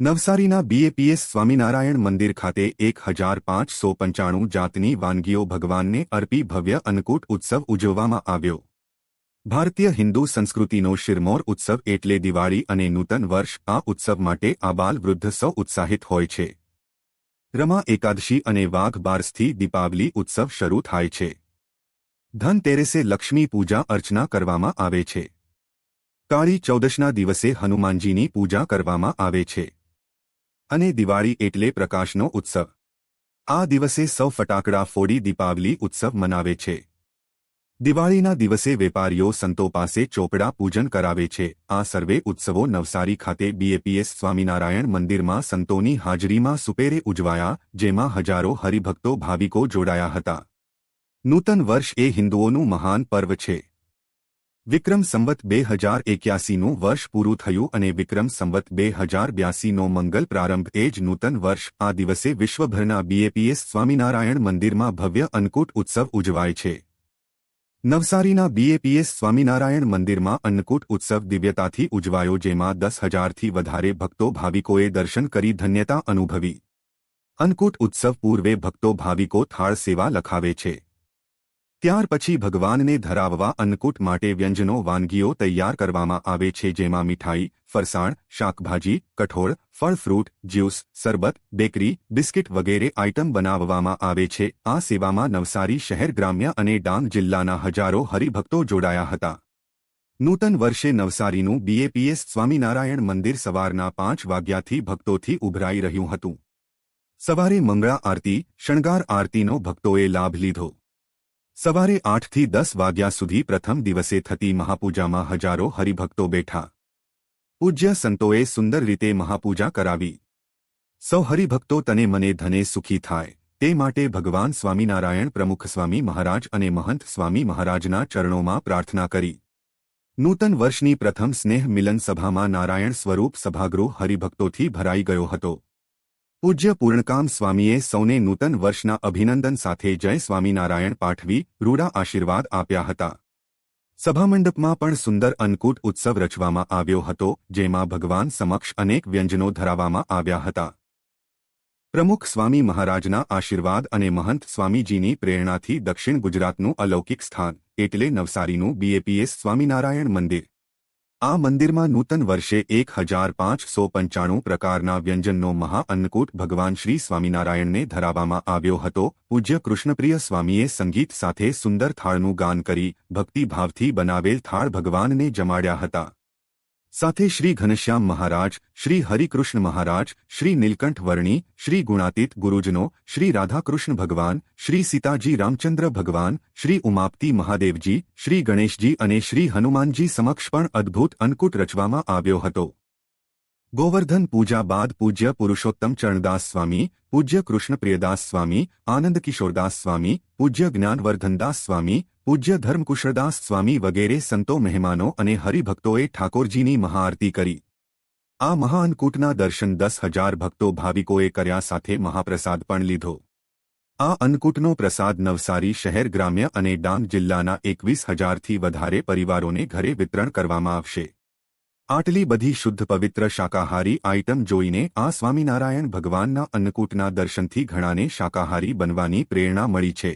નવસારીના બીએપીએસ સ્વામિનારાયણ મંદિર ખાતે એક હજાર પાંચસો પંચાણું જાતની વાનગીઓ ભગવાનને અર્પી ભવ્ય અન્નકૂટ ઉત્સવ ઉજવવામાં આવ્યો. ભારતીય હિન્દુ સંસ્કૃતિનો શિરમોર ઉત્સવ એટલે દિવાળી અને નૂતન વર્ષ આ ઉત્સવ માટે આબાલ વૃદ્ધ સૌ ઉત્સાહિત હોય છે. રમા એકાદશી અને વાઘ બારસથી દીપાવલી ઉત્સવ શરૂ થાય છે. ધનતેરસે લક્ષ્મી પૂજા અર્ચના કરવામાં આવે છે. કાળી ચૌદશના દિવસે હનુમાનજીની પૂજા કરવામાં આવે છે. અને દિવાળી એટલે પ્રકાશનો ઉત્સવ. આ દિવસે સૌ ફટાકડા ફોડી દીપાવલી ઉત્સવ મનાવે છે. દિવાળીના દિવસે વેપારીઓ સંતો પાસે ચોપડા પૂજન કરાવે છે. આ સર્વે ઉત્સવો નવસારી ખાતે બીએપીએસ સ્વામિનારાયણ મંદિરમાં સંતોની હાજરીમાં સુપેરે ઉજવાયા, જેમાં હજારો હરિભક્તો ભાવિકો જોડાયા હતા. નૂતન વર્ષ એ હિન્દુઓનું મહાન પર્વ છે. વિક્રમ સંવત બે હજાર એક્યાસીનું વર્ષ પૂરું થયું અને વિક્રમ સંવત બે હજાર બ્યાસીનો મંગલ પ્રારંભ એ જ નૂતન વર્ષ, આ દિવસે વિશ્વભરના બીએપીએસ સ્વામિનારાયણ મંદિરમાં ભવ્ય અન્નકૂટ ઉત્સવ ઉજવાય છે. નવસારીના બીએપીએસ સ્વામિનારાયણ મંદિરમાં અન્નકૂટ ઉત્સવ દિવ્યતાથી ઉજવાયો જેમાં દસ હજારથી વધારે ભક્તો ભાવિકોએ દર્શન કરી ધન્યતા અનુભવી. અન્નકૂટ ઉત્સવ પૂર્વે ભક્તો ભાવિકો થાળ સેવા લખાવે છે. ત્યાર પછી ભગવાનને ધરાવવા અન્નકૂટ માટે વ્યંજનો વાનગીઓ તૈયાર કરવામાં આવે છે, જેમાં મીઠાઈ, ફરસાણ, શાકભાજી, કઠોળ, ફળ ફ્રૂટ, જ્યુસ સરબત બેકરી, બિસ્કિટ વગેરે આઇટમ બનાવવામાં આવે છે. આ સેવામાં નવસારી શહેર ગ્રામ્ય અને ડાંગ જિલ્લાના હજારો હરિભક્તો જોડાયા હતા. નૂતન વર્ષે નવસારીનું બીએપીએસ સ્વામિનારાયણ મંદિર સવારના પાંચ વાગ્યાથી ભક્તોથી ઉભરાઈ રહ્યું હતું. સવારે મંગળા આરતી, શણગાર આરતીનો ભક્તોએ લાભ લીધો. સવારે આઠથી દસ વાગ્યા સુધી પ્રથમ દિવસે થતી મહાપૂજામાં હજારો હરિભક્તો બેઠા. પૂજ્ય સંતોએ સુંદર રીતે મહાપૂજા કરાવી. સૌ હરિભક્તો તને મને ધને સુખી થાય, તે માટે ભગવાન સ્વામિનારાયણ પ્રમુખ સ્વામી મહારાજ અને મહંત સ્વામી મહારાજના ચરણોમાં પ્રાર્થના કરી. નૂતન વર્ષની પ્રથમ સ્નેહ મિલન સભામાં નારાયણ સ્વરૂપ સભાગૃહ હરિભક્તોથી ભરાઈ ગયો હતો. પૂજ્ય પૂર્ણકામ સ્વામીએ સૌને નૂતન વર્ષના અભિનંદન સાથે જય સ્વામિનારાયણ પાઠવી રૂડા આશીર્વાદ આપ્યા હતા. સભામંડપમાં પણ સુંદર અન્નકૂટ ઉત્સવ રચવામાં આવ્યો હતો, જેમાં ભગવાન સમક્ષ અનેક વ્યંજનો ધરાવવામાં આવ્યા હતા. પ્રમુખ સ્વામી મહારાજના આશીર્વાદ અને મહંત સ્વામીજીની પ્રેરણાથી દક્ષિણ ગુજરાતનું અલૌકિક સ્થાન, એટલે નવસારીનું બીએપીએસ સ્વામિનારાયણ મંદિર. આ મંદિરમાં નૂતન વર્ષે એક હજાર પાંચસો પંચાણું પ્રકારના વ્યંજનનો મહાઅન્નકૂટ ભગવાન શ્રી સ્વામિનારાયણને ધરાવવામાં આવ્યો હતો. પૂજ્ય કૃષ્ણપ્રિય સ્વામીએ સંગીત સાથે સુંદર થાળનું ગાન કરી ભક્તિભાવથી બનાવેલ થાળ ભગવાનને જમાડ્યા હતા. સાથે શ્રી ઘનશ્યામ મહારાજ, શ્રી હરિકૃષ્ણ મહારાજ, શ્રી નીલકંઠ વર્ણી, શ્રી ગુણાતીત ગુરુજનો, શ્રી રાધાકૃષ્ણ ભગવાન, શ્રી સીતાજી રામચંદ્ર ભગવાન, શ્રી ઉમાપતી મહાદેવજી, શ્રી ગણેશજી અને શ્રી હનુમાનજી સમક્ષ પણ અદ્ભુત અન્નકૂટ રચવામાં આવ્યો હતો. ગોવર્ધન પૂજા બાદ પૂજ્ય પુરુષોત્તમ ચરણદાસ સ્વામી, પૂજ્ય કૃષ્ણપ્રિયદાસ સ્વામી, આનંદ કિશોરદાસ સ્વામી, પૂજ્ય જ્ઞાનવર્ધનદાસ સ્વામી, પૂજ્ય ધર્મકુશળદાસ સ્વામી વગેરે સંતો મહેમાનો અને હરિભક્તોએ ઠાકોરજીની મહાઆરતી કરી. આ મહાઅન્નકૂટના દર્શન દસ હજાર ભક્તો ભાવિકોએ કર્યા સાથે મહાપ્રસાદ પણ લીધો. આ અન્નકૂટનો પ્રસાદ નવસારી શહેર ગ્રામ્ય અને ડાંગ જિલ્લાના એકવીસ હજારથી વધારે પરિવારોને ઘરે વિતરણ કરવામાં આવશે. આટલી બધી શુદ્ધ પવિત્ર શાકાહારી આઇટમ જોઈને આ સ્વામિનારાયણ ભગવાનના અન્નકૂટના દર્શનથી ઘણાને શાકાહારી બનવાની પ્રેરણા મળી છે.